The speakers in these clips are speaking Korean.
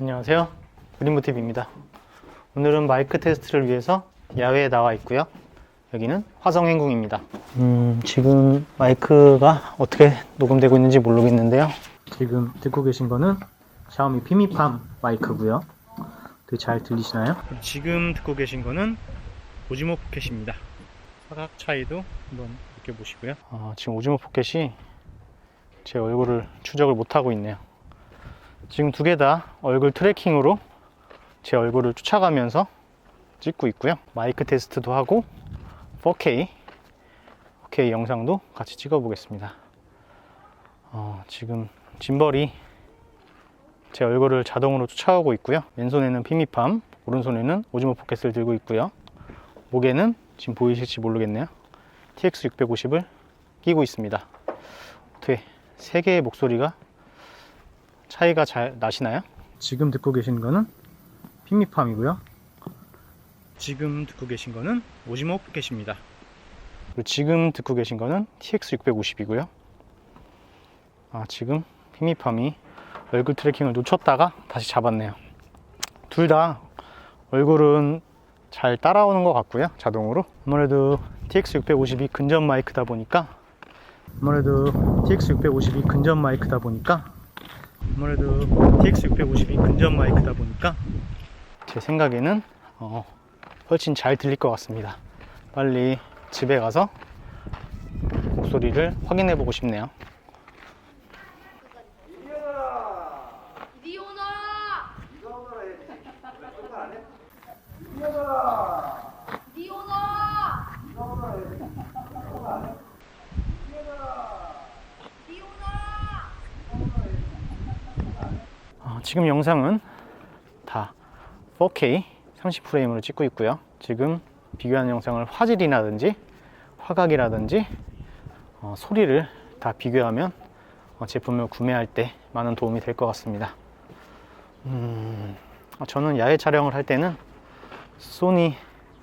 안녕하세요. 그린모티브입니다. 오늘은 마이크 테스트를 위해서 야외에 나와 있고요. 여기는 화성행궁입니다. 음, 지금 마이크가 어떻게 녹음되고 있는지 모르겠는데요. 지금 듣고 계신 거는 샤오미 피미팜 마이크고요. 되게 잘 들리시나요? 지금 듣고 계신 거는 오지모 포켓입니다. 사각 차이도 한번 느껴보시고요. 어, 지금 오지모 포켓이 제 얼굴을 추적을 못하고 있네요. 지금 두 개 다 얼굴 트래킹으로 제 얼굴을 쫓아가면서 찍고 있고요. 마이크 테스트도 하고 4K, 4K 영상도 같이 찍어 보겠습니다. 어, 지금 짐벌이 제 얼굴을 자동으로 쫓아오고 있고요. 왼손에는 피미팜, 오른손에는 오즈모 포켓을 들고 있고요. 목에는 지금 보이실지 모르겠네요. TX650을 끼고 있습니다. 어떻게 세 개의 목소리가 차이가 잘 나시나요? 지금 듣고 계신 거는 핑미팜이고요. 지금 듣고 계신 거는 오지모 포켓입니다. 그리고 지금 듣고 계신 거는 TX650이고요. 아, 지금 핑미팜이 얼굴 트래킹을 놓쳤다가 다시 잡았네요. 둘 다 얼굴은 잘 따라오는 것 같고요. 자동으로. 아무래도 TX650이 근접 마이크다 보니까 아무래도 TX650이 근접 마이크다 보니까 아무래도 TX650이 근접 마이크다 보니까 제 생각에는 어, 훨씬 잘 들릴 것 같습니다. 빨리 집에 가서 목소리를 확인해 보고 싶네요. 리오나! 리오나! 리오나! 어, 지금 영상은 다 4K 30프레임으로 찍고 있고요. 지금 비교하는 영상을 화질이라든지 화각이라든지 어, 소리를 다 비교하면 어, 제품을 구매할 때 많은 도움이 될 것 같습니다. 음, 어, 저는 야외 촬영을 할 때는 소니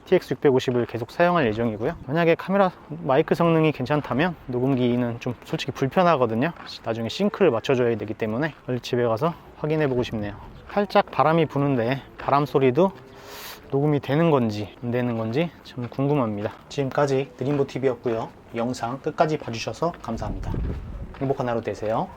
TX650을 계속 사용할 예정이고요. 만약에 카메라 마이크 성능이 괜찮다면 녹음기는 좀 솔직히 불편하거든요. 나중에 싱크를 맞춰줘야 되기 때문에 집에 가서 확인해 보고 싶네요. 살짝 바람이 부는데 바람 소리도 녹음이 되는 건지 안 되는 건지 참 궁금합니다. 지금까지 드림보 TV였고요. 영상 끝까지 봐주셔서 감사합니다. 행복한 하루 되세요.